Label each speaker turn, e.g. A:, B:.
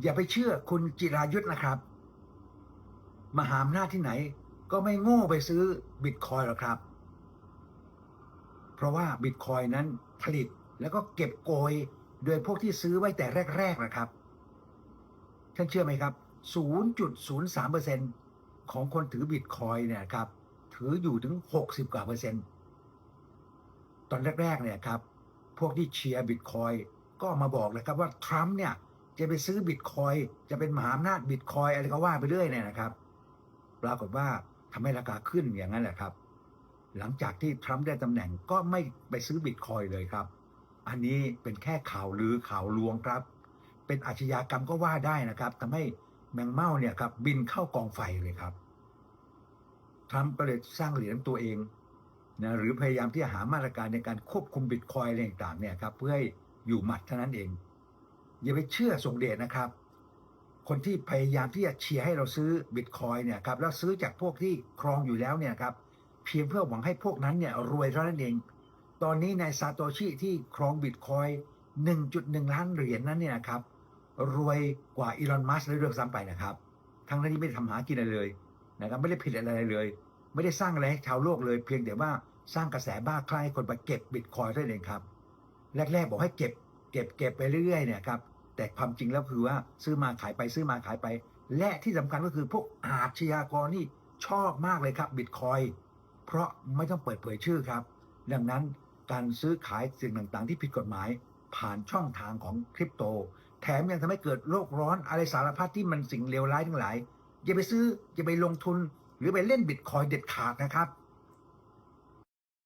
A: อย่าไปเชื่อคุณจิรายุทธ์นะครับ มหาอำนาจที่ไหนก็ไม่โง่ไปซื้อบิตคอยหรอกครับ เพราะว่าบิตคอยนั้นผลิตแล้วก็เก็บโกยโดยพวกที่ซื้อไว้แต่แรก ๆนะครับ ท่านเชื่อไหมครับ 0.03%ของคนถือบิตคอยเนี่ยครับ ถืออยู่ถึง 60 กว่าเปอร์เซ็นต์ ตอนแรก ๆ เนี่ยครับ พวกที่เชียร์บิตคอยก็มาบอกเลยครับว่า ทรัมป์เนี่ย จะไปซื้อบิตคอยจะเป็นมหาอำนาจบิตคอยอะไรก็ว่าไปเรื่อยเนี่ยนะครับ ปรากฏว่าทำให้ราคาขึ้นอย่างนั้นแหละครับ หลังจากที่ทรัมป์ได้ตำแหน่งก็ไม่ไปซื้อบิตคอยเลยครับ อันนี้เป็นแค่ข่าวลือข่าวลวงครับ เป็นอาชญากรรมก็ว่าได้นะครับทำให้แมงเม่าเนี่ยครับบินเข้ากองไฟเลยครับทรัมป์ก็เลยสร้างเหรียญตัวเองนะหรือพยายามที่จะหามาตรการในการควบคุมบิตคอยอะไรต่างๆเนี่ยครับเพื่อให้อยู่หมัดเท่านั้นเอง อย่าไปเชื่อส่งเดชนะครับ คนที่พยายามที่จะเชียร์ให้เราซื้อบิตคอยเนี่ยครับแล้วซื้อจากพวกที่ครองอยู่แล้วเนี่ยครับเพียงเพื่อหวังให้พวกนั้นเนี่ยรวยเท่านั้นเอง ตอนนี้นายซาโตชิที่ครองบิตคอย1.1 ล้านเหรียญนั้นเนี่ยครับรวยกว่าอีลอนมัสก์เลยด้วยซ้ำไปนะครับ ทั้งนั้นที่ไม่ได้ทำหากินอะไรเลยนะครับไม่ได้ผิดอะไรเลย ไม่ได้สร้างอะไรให้ชาวโลกเลย เพียงแต่ว่าสร้างกระแสบ้าคลั่งคนไปเก็บบิตคอยน์ได้เองครับแรกๆบอกให้เก็บ เก็บเก็บไปเรื่อยๆเนี่ยครับ แต่ความจริงแล้วคือว่าซื้อมาขายไปซื้อมาขายไป และที่สำคัญก็คือพวกอาชญากรนี่ชอบมากเลยครับบิตคอยเพราะไม่ต้องเปิดเผยชื่อครับ ดังนั้นการซื้อขายสิ่งต่างๆ ที่ผิดกฎหมาย ผ่านช่องทางของคริปโต แถมยังทำให้เกิดโลกร้อนอะไรสารพัดที่มันสิ่งเลวร้ายทั้งหลายอย่าไปซื้ออย่าไปลงทุน หรือไปเล่นบิตคอยเด็ดขาดนะครับ